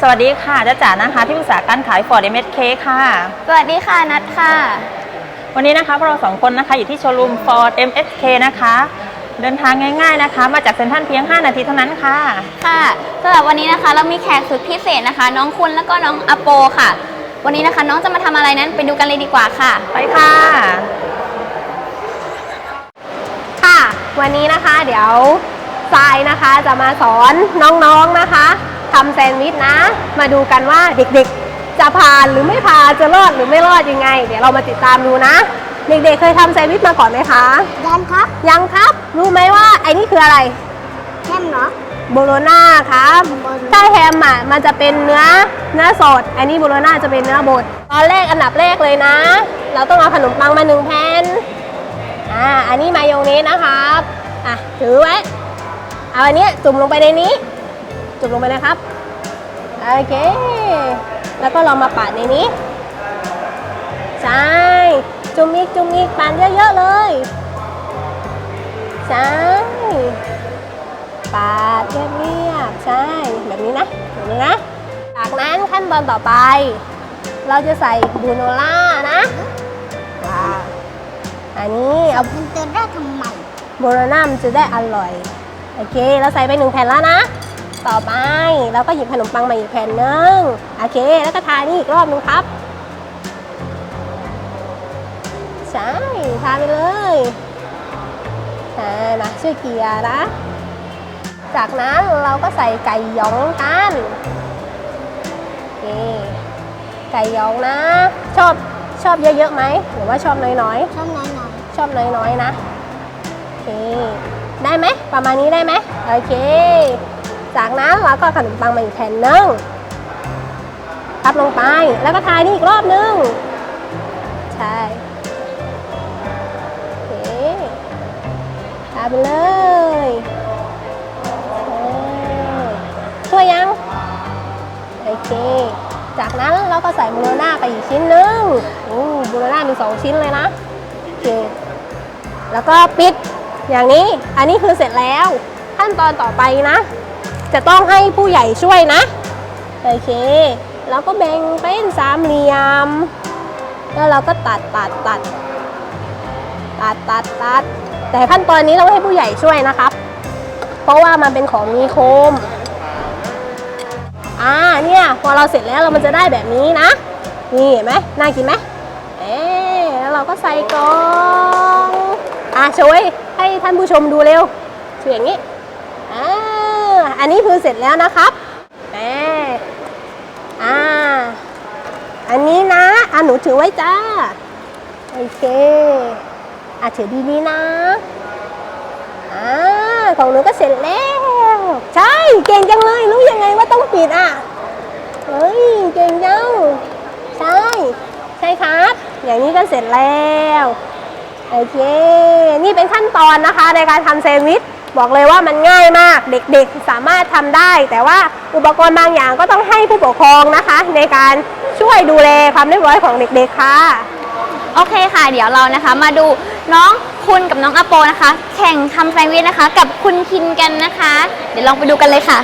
สวัสดีค่ะจ้าจ๋านะคะ ที่ปรึกษาการขาย Ford MSK ค่ะ สวัสดีค่ะนัดค่ะ วันนี้นะคะพวกเราสองคนนะคะอยู่ที่โชว์รูม Ford MSK นะคะ เดินทางง่าย ๆนะคะ มาจากเซ็นทรัลเพียง 5 นาทีเท่านั้นค่ะ ค่ะสำหรับวันนี้นะคะเรามีแขกสุดพิเศษนะคะ น้องคุณแล้วก็น้องอโปค่ะ วันนี้นะคะน้องจะมาทำอะไรนั้นไปดูกันเลยดีกว่าค่ะ ไปค่ะ ค่ะ วันนี้นะคะ เดี๋ยวทรายนะคะจะมาสอนน้องๆนะคะ ทำแซนด์วิชนะ มาดูกันว่าเด็กๆ จะผ่านหรือไม่ผ่านจะรอดหรือไม่รอดยังไง เดี๋ยวเรามาติดตามดูนะ เด็กๆเคยทำแซนด์วิชมาก่อนไหมคะยังครับ ยังครับ รู้ไหมว่าไอ้นี่คืออะไรแฮมเหรอโบโลน่าครับโบโลน่าถ้าแฮมอะมันจะเป็นเนื้อเนื้อสด อันนี้โบโลน่าจะเป็นเนื้อบดตอนแรกอันดับแรกเลยนะ เราต้องเอาขนมปังมาหนึ่งแผ่นอ่าอันนี้มายองเนสนะครับอะถือไว้เอาอันเนี้ยจุ่มลงไปในนี้ จุ่มลงไปเลยครับ โอเค แล้วก็เรามาปาดในนี้ ใช่ จุ่มอีกจุ่มอีกปาดเยอะๆเลย ใช่ปาดเรียบๆใช่ แบบนี้นะแบบนี้นะ จากนั้นขั้นตอนต่อไป เราจะใส่บูโนล่านะว้าวอันนี้เอามันจะได้ทำไมโบโลน่ามันจะได้อร่อย โอเค เราใส่ไปหนึ่งแผ่นแล้วนะ ต่อไป เราก็หยิบขนมปังมาอีกแผ่นหนึงโอเค แล้วก็ทานี่อีกรอบหนึงครับ ใช่ ทาไปเลยใช่นะชื่อเกียร์นะ จากนั้นเราก็ใส่ไก่หยองกันโอเคไก่หยองนะ ชอบชอบเยอะๆไหมหรือว่าชอบน้อยๆชอบน้อยหน่อยชอบน้อยๆนะโอเค ได้ไหมประมาณนี้ได้ไหมโอเค จากนั้นเราก็ขนมปังมาอีกแผ่นหนึงทับลงไปแล้วก็ทายนี่อีกรอบนึง ใช่โอเคทาไปเลยเออช่วยยัง โอเค จากนั้นเราก็ใส่บูโรน่าไปอีกชิ้นหนึงอู้บูโรน่ามีสองชิ้นเลยนะ โอเค แล้วก็ปิดอย่างนี้ อันนี้คือเสร็จแล้ว ขั้นตอนต่อไปนะ จะต้องให้ผู้ใหญ่ช่วยนะ โอเคแล้วก็แบ่งเป็นสามเหลี่ยม แล้วเราก็ตัดตัดตัดตัดตัดตัด แต่ขั้นตอนนี้เราให้ผู้ใหญ่ช่วยนะครับ เพราะว่ามันเป็นของมีคม อ่าเนี่ยพอเราเสร็จแล้วเรามันจะได้แบบนี้นะ นี่เห็นไหมน่ากินไหมเอ๊แล้วเราก็ใส่กล่อง อะช่วยให้ท่านผู้ชมดูเร็วช่วยอย่างนี้ นนี้คือเสร็จแล้วนะครับเอ๊ะอ่า อันนี้นะอะหนูถือไว้จ้า โอเค อะถือดีๆนะ อ่า ของหนูก็เสร็จแล้ว ใช่ เก่งจังเลย รู้ยังไงว่าต้องปิดอะ เฮ้ย เก่งจัง ใช่ ใช่ครับ อย่างนี้ก็เสร็จแล้ว โอเค นี่เป็นขั้นตอนนะคะในการทำแซนด์วิช บอกเลยว่ามันง่ายมากเด็กๆสามารถทำได้ แต่ว่าอุปกรณ์บางอย่างก็ต้องให้ผู้ปกครองนะคะ ในการช่วยดูแลความเรียบร้อยของเด็กๆค่ะโอเคค่ะ เดี๋ยวเรานะคะ มาดูน้องคุณกับน้องอโปนะคะ แข่งทำแซนด์วิชนะคะ กับคุณคินกันนะคะ เดี๋ยวลองไปดูกันเลยค่ะ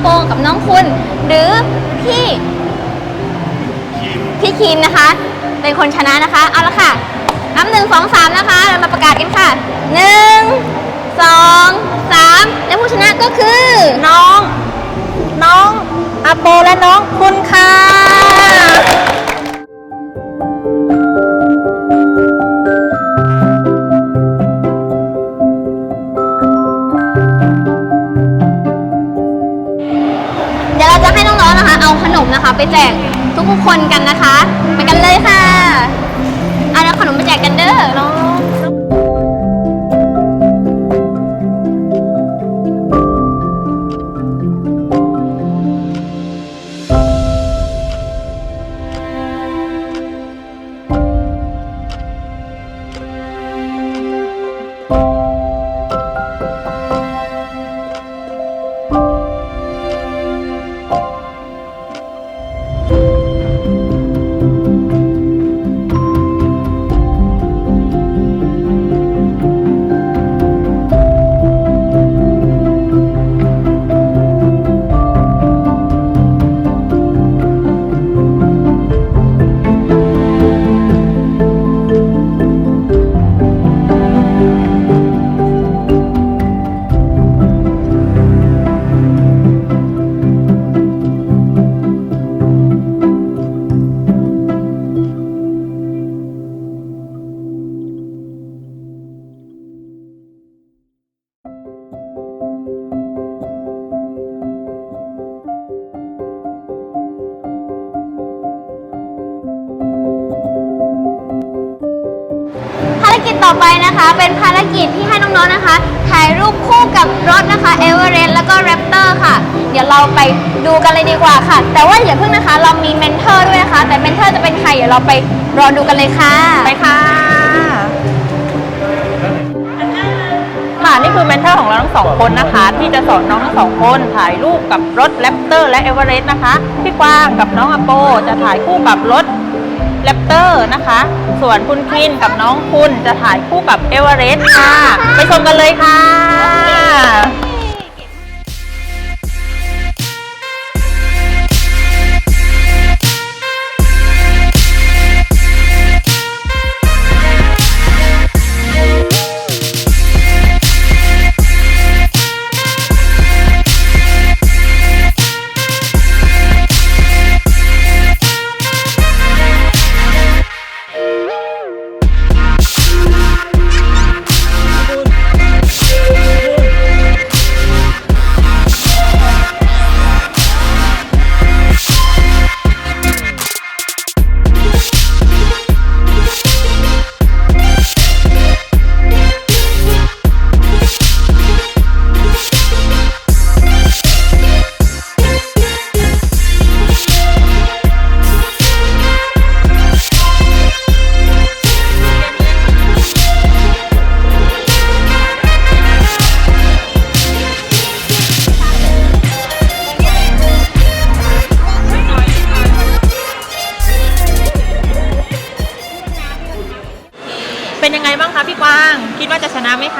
โปกับน้องคุณ หรือพี่พี่คินนะคะ เป็นคนชนะนะคะ เอาละค่ะนับหนึ่งสองสามนะคะ เรามาประกาศกันค่ะหนึ่งสองสามและผู้ชนะก็คือน้อง น้องอาโปและน้องคุณค่ะ ไปแจกทุกๆคนกันนะคะ ไปกันเลยค่ะ กิจต่อไปนะคะ เป็นภารกิจที่ให้น้องๆนะคะ ถ่ายรูปคู่กับรถนะคะเอเวอเรสต์แล้วก็แรปเตอร์ค่ะ เดี๋ยวเราไปดูกันเลยดีกว่าค่ะ แต่ว่าอย่าเพิ่งนะคะ เรามีเมนเทอร์ด้วยนะคะ แต่เมนเทอร์จะเป็นใครเดี๋ยวเราไปรอดูกันเลยค่ะ ไปค่ะค่ะนี่คือเมนเทอร์ของเราทั้งสองคนนะคะ ที่จะสอนน้องทั้งสองคนถ่ายรูปกับรถแรปเตอร์และเอเวอเรสต์นะคะพี่กวางกับน้องอโปจะถ่ายคู่กับรถ แรปเตอร์นะคะ ส่วนคุณคินกับน้องคุณจะถ่ายคู่กับเอเวอเรสต์ค่ะ ไปชมกันเลยค่ะ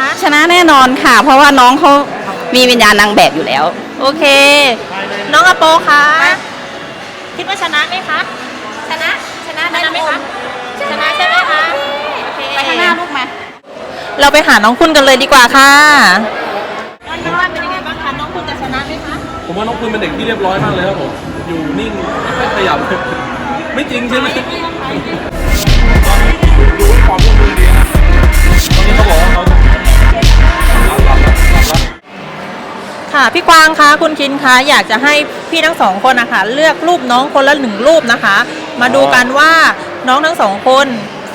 ชนะไหมคะชนะแน่นอนค่ะ เพราะว่าน้องเขามีวิญญาณนางแบบอยู่แล้ว โอเค น้องอโปคะคิดว่าชนะไหมคะ ชนะ ชนะชนะไหมคะ ชนะใช่ไหมคะโอเคไปข้างหน้าลูกมา เราไปหาน้องคุณกันเลยดีกว่าค่ะน้องคิดว่าเป็นยังไงบ้างคะ น้องคุณจะชนะไหมคะ ผมว่าน้องคุณเป็นเด็กที่เรียบร้อยมากเลยครับผม อยู่นิ่งไม่ขยับ ไม่จริงใช่ไหมตอนนี้ดูความร่วมมือดีนะตอนนี้เขาบอกว่าเขา ค่ะพี่กวางคะคุณคินคะอยากจะให้พี่ทั้งสองคนนะคะเลือกรูปน้องคนละหนึ่งรูปนะคะ มาดูกันว่าน้องทั้งสองคน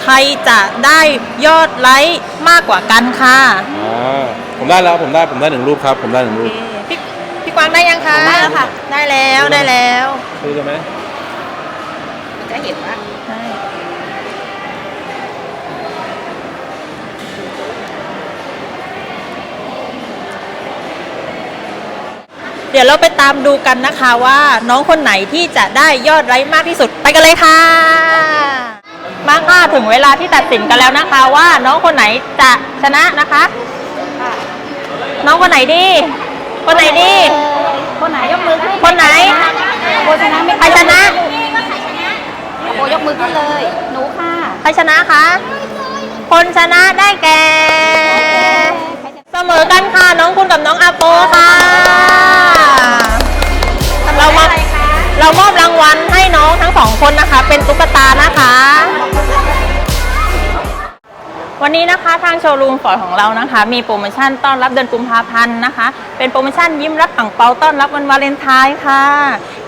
ใครจะได้ยอดไลค์มากกว่ากันค่ะอ่าผมได้แล้วผมได้ผมได้หนึ่งรูปครับ ผมได้หนึ่งรูป พี่พี่กวางได้ยังคะได้แล้วค่ะ ได้แล้วได้แล้วดูใช่ไหม จะเห็นว่า เดี๋ยวเราไปตามดูกันนะคะว่าน้องคนไหนที่จะได้ยอดไลค์มากที่สุดไปกันเลยค่ะ มาค่ะถึงเวลาที่ตัดสินกันแล้วนะคะว่าน้องคนไหนจะชนะนะคะ น้องคนไหนดี คนไหนดี คนไหนยกมือขึ้นคนไหนโบชนะไม่ใครชนะโบยกมือขึ้นเลย หนูค่ะ ใครชนะคะ คนชนะได้แก่ เสมอกันค่ะ น้องคุณกับน้องอาโปค่ะเรามา เรามอบรางวัลให้น้องทั้งสองคนนะคะ เป็นตุ๊กตานะคะ วันนี้นะคะทางโชว์รูมฟอร์ดของเรานะคะ มีโปรโมชั่นต้อนรับเดือนกุมภาพันธ์นะคะ เป็นโปรโมชั่นยิ้มรับอ่งเปาต้อนรับวันวาเลนไทน์ค่ะ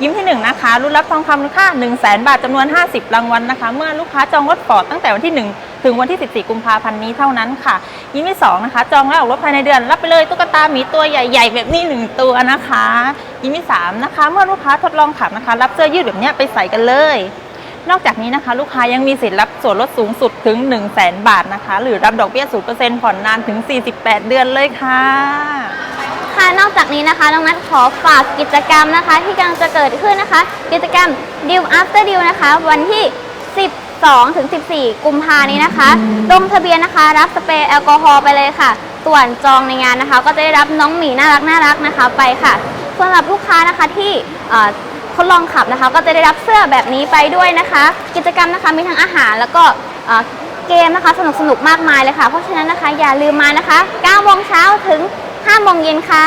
ยิ้มที่หนึ่งนะคะรุ่นรับทองคำมูลค่า 1 0 0 0 0แบาทจำนวน 50 รางวัลนะคะ เมื่อลูกค้าจองรถฟอร์ดตั้งแต่วันที่ 1ถึงวันที่ 14 กุมภาพันธ์นี้เท่านั้นค่ะ ยิ้มที่สองนะคะ จองแล้วออกรถภายในเดือน รับไปเลยตุ๊กตาหมีตัวใหญ่ ๆ แบบนี้หนึ่งตัวนะคะ ยิ้มที่สามนะคะ เมื่อลูกค้าทดลองขับนะคะ รับเสื้อยืดแบบนี้ไปใส่กันเลย นอกจากนี้นะคะ ลูกค้ายังมีสิทธิ์รับส่วนลดสูงสุดถึง 1 0 0 0 0แบาทนะคะ หรือรับดอกเบี้ย0%ผ่อนนานถึง 48 เดือนเลยค่ะ ค่ะนอกจากนี้นะคะน้องนัทขอฝากกิจกรรมนะคะ ที่กำลังจะเกิดขึ้นนะคะ กิจกรรม Deal After Deal นะคะ วันที่12ถึง 14 กุมภานี้นะคะ ลงทะเบียนนะคะ รับสเปรย์แอลกอฮอล์ไปเลยค่ะ ส่วนจองในงานนะคะ ก็จะได้รับน้องหมีน่ารักน่ารักนะคะไปค่ะ สำหรับลูกค้านะคะที่เอ่อทดลองขับนะคะ ก็จะได้รับเสื้อแบบนี้ไปด้วยนะคะ กิจกรรมนะคะมีทั้งอาหารแล้วก็เกมนะคะสนุกสนุกมากมายเลยค่ะ เพราะฉะนั้นนะคะอย่าลืมมานะคะ9โมงเช้าถึง5โมงเย็นค่ะ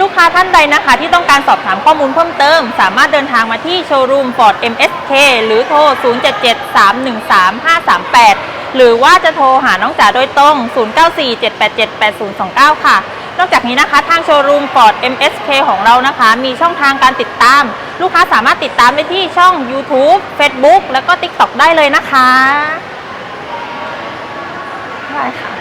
ลูกค้าท่านใดนะคะ ที่ต้องการสอบถามข้อมูลเพิ่มเติม สามารถเดินทางมาที่โชว์รูม Ford MSK หรือโทร 077-313-538 หรือว่าจะโทรหาน้องจ๋าโดยตรง 0947878029 ค่ะ นอกจากนี้นะคะ ทางโชว์รูมฟอร์ด MSK ของเรานะคะ มีช่องทางการติดตาม ลูกค้าสามารถติดตามได้ที่ช่อง YouTube Facebook แล้วก็ TikTok ได้เลยนะคะได้ค่ะ